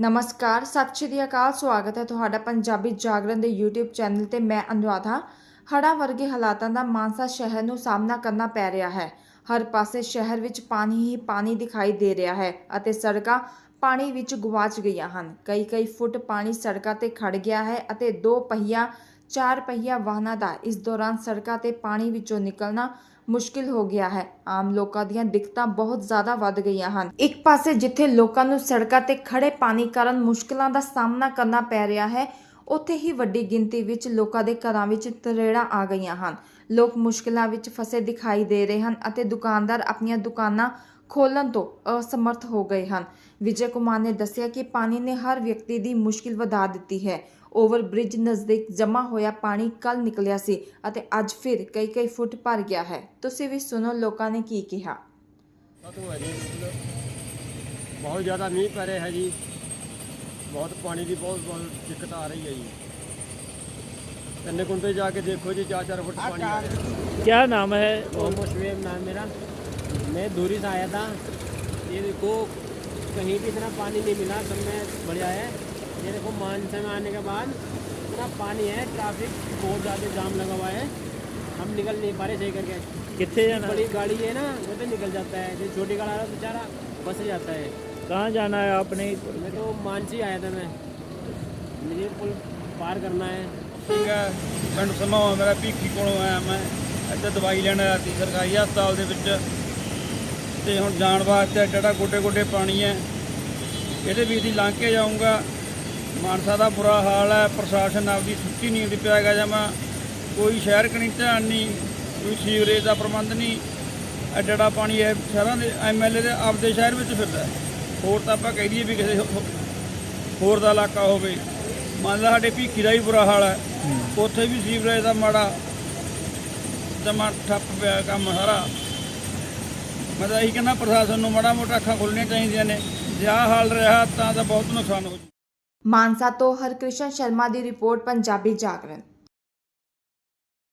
ਨਮਸਕਾਰ, ਸਤਿ ਸ਼੍ਰੀ ਅਕਾਲ, ਸਵਾਗਤ ਹੈ ਤੁਹਾਡਾ ਪੰਜਾਬੀ ਜਾਗਰਣ ਦੇ YouTube ਚੈਨਲ ਤੇ ਮੈਂ ਅਨੁਰਾਧਾ। ਹੜ੍ਹਾਂ ਵਰਗੇ ਹਾਲਾਤਾਂ ਦਾ ਮਾਨਸਾ ਸ਼ਹਿਰ ਨੂੰ ਸਾਹਮਣਾ ਕਰਨਾ ਪੈ ਰਿਹਾ ਹੈ। ਹਰ ਪਾਸੇ ਸ਼ਹਿਰ ਵਿੱਚ ਪਾਣੀ ਹੀ ਪਾਣੀ ਦਿਖਾਈ ਦੇ ਰਿਹਾ ਹੈ ਅਤੇ ਸੜਕਾਂ ਪਾਣੀ ਵਿੱਚ ਗੁਆਚ ਗਈਆਂ ਹਨ। ਕਈ ਕਈ ਫੁੱਟ ਪਾਣੀ ਸੜਕਾਂ ਤੇ ਖੜ ਗਿਆ ਹੈ ਅਤੇ ਦੋ ਪਹੀਆ ਚਾਰ ਪਹੀਆ ਵਾਹਨਾਂ ਦਾ ਇਸ ਦੌਰਾਨ ਸੜਕਾਂ ਤੇ ਪਾਣੀ ਵਿੱਚੋਂ ਨਿਕਲਣਾ ਮੁਸ਼ਕਿਲ ਹੋ ਗਿਆ ਹੈ। ਆਮ ਲੋਕਾਂ ਦੀਆਂ ਦਿੱਕਤਾਂ ਬਹੁਤ ਜ਼ਿਆਦਾ ਵੱਧ ਗਈਆਂ ਹਨ। ਇੱਕ ਪਾਸੇ ਜਿੱਥੇ ਲੋਕਾਂ ਨੂੰ ਸੜਕਾਂ ਤੇ ਖੜੇ ਪਾਣੀ ਕਾਰਨ ਮੁਸ਼ਕਲਾਂ ਦਾ ਸਾਹਮਣਾ ਕਰਨਾ ਪੈ ਰਿਹਾ ਹੈ, ਉੱਥੇ ਹੀ ਵੱਡੀ ਗਿਣਤੀ ਵਿੱਚ ਲੋਕਾਂ ਦੇ ਘਰਾਂ ਵਿੱਚ ਤਰੇੜਾਂ ਆ ਗਈਆਂ ਹਨ। ਲੋਕ ਮੁਸ਼ਕਲਾਂ ਵਿੱਚ ਫਸੇ ਦਿਖਾਈ ਦੇ ਰਹੇ ਹਨ ਅਤੇ ਦੁਕਾਨਦਾਰ ਆਪਣੀਆਂ ਦੁਕਾਨਾਂ ਖੋਲਣ ਤੋਂ ਅਸਮਰਥ ਹੋ ਗਏ ਹਨ। ਵਿਜੇ ਕੁਮਾਰ ਨੇ ਦੱਸਿਆ ਕਿ ਪਾਣੀ ਨੇ ਹਰ ਵਿਅਕਤੀ ਦੀ ਮੁਸ਼ਕਿਲ ਵਧਾ ਦਿੱਤੀ ਹੈ। ਓਵਰ ਬ੍ਰਿਜ ਨਜ਼ਦੀਕ ਜਮ੍ਹਾਂ ਹੋਇਆ ਪਾਣੀ ਕੱਲ ਨਿਕਲਿਆ ਸੀ ਅਤੇ ਅੱਜ ਫਿਰ ਕਈ ਕਈ ਫੁੱਟ ਭਰ ਗਿਆ ਹੈ। ਤੁਸੀਂ ਵੀ ਸੁਣੋ ਲੋਕਾਂ ਨੇ ਕੀ ਕਿਹਾ। ਬਹੁਤ ਜ਼ਿਆਦਾ ਮੀਂਹ ਪੈ ਰਿਹਾ ਹੈ ਜੀ। ਬਹੁਤ ਪਾਣੀ ਦੀ ਬਹੁਤ ਬਹੁਤ ਦਿੱਕਤ ਆ ਰਹੀ ਹੈ ਜੀ। ਤੰਨੇ ਕੁੰਡੇ ਜਾ ਕੇ ਦੇਖੋ ਜੀ 4-4 ਫੁੱਟ ਪਾਣੀ ਆ ਰਿਹਾ। ਕੀ ਨਾਮ ਹੈ? ਉਹ ਮੁਸਲਮਾਨ ਨਾਮ ਮੇਰਾ। मैं दूरी से आया था ये देखो कहीं भी इतना पानी नहीं मिला सब में बढ़िया है ये देखो मानसा में आने के बाद इतना पानी है ट्रैफिक बहुत ज़्यादा जाम लगा हुआ है हम निकल नहीं पा रहे सही करके कितने जाना बड़ी गाड़ी है ना वो तो निकल जाता है जो छोटी गाड़ी है बेचारा फंस जाता है कहाँ जाना है आपने मैं तो मानसी आया था मैं मुझे पुल पार करना है ਠੀਕ ਹੈ ਪਿੰਡ ਸਮਾਵਾ ਮੇਰਾ ਭੀਖੀ ਕੋਲੋਂ ਆਇਆ ਮੈਂ ਇੱਥੇ ਦਵਾਈ ਲੈਣ ਆਇਆ ਸੀ ਸਰਕਾਰੀ ਹਸਪਤਾਲ ਦੇ ਵਿੱਚ ਤੇ ਹੁਣ ਜਾਣ ਵਾਸਤੇ ਜਿਹੜਾ ਗੋਡੇ ਗੋਡੇ ਪਾਣੀ ਹੈ? ਇਹਦੇ ਵੀ ਦੀ ਲੰਘ ਕੇ ਜਾਊਂਗਾ। ਮਾਨਸਾ ਦਾ ਬੁਰਾ ਹਾਲ ਹੈ ਪ੍ਰਸ਼ਾਸਨ ਆਪਦੀ ਸੁੱਤੀ ਨੀਂਦ ਪਿਆ ਹੈਗਾ ਜਮਾ। ਕੋਈ ਸ਼ਹਿਰ ਕਣੀ ਧਿਆਨ ਨਹੀਂ ਕੋਈ ਸੀਵਰੇਜ ਦਾ ਪ੍ਰਬੰਧ ਨਹੀਂ। ਜਿਹੜਾ ਪਾਣੀ ਹੈ ਸ਼ਹਿਰਾਂ ਦੇ ਐਮਐਲਏ ਦੇ ਆਪਦੇ ਸ਼ਹਿਰ ਵਿੱਚ ਫਿਰਦਾ। ਹੋਰ ਤਾਂ ਆਪਾਂ ਕਹਿ ਦਈਏ ਵੀ ਕਿਸੇ ਹੋਰ ਦਾ ਇਲਾਕਾ ਹੋਵੇ। ਮੰਨ ਲਾ ਸਾਡੇ ਭੀਖੀ ਦਾ ਹੀ ਬੁਰਾ ਹਾਲ ਹੈ। ਉੱਥੇ ਵੀ ਸੀਵਰੇਜ ਦਾ ਮਾੜਾ ਜਮਾ ਠੱਪ ਪਿਆ ਕੰਮ ਸਾਰਾ। ਮੈਂ ਤਾਂ ਇਹੀ ਕਹਿੰਦਾ ਪ੍ਰਸ਼ਾਸਨ ਨੂੰ ਮਾੜਾ ਮੋਟਾ ਅੱਖਾਂ ਖੋਲ੍ਹਣੀਆਂ ਚਾਹੀਦੀਆਂ ਨੇ। ਜੇ ਆਹ ਹਾਲ ਰਿਹਾ ਤਾਂ ਤਾਂ ਬਹੁਤ ਨੁਕਸਾਨ ਹੋ ਜੂ। ਮਾਨਸਾ ਤੋਂ ਹਰਕ੍ਰਿਸ਼ਨ ਸ਼ਰਮਾ ਦੀ ਰਿਪੋਰਟ, ਪੰਜਾਬੀ ਜਾਗਰਣ।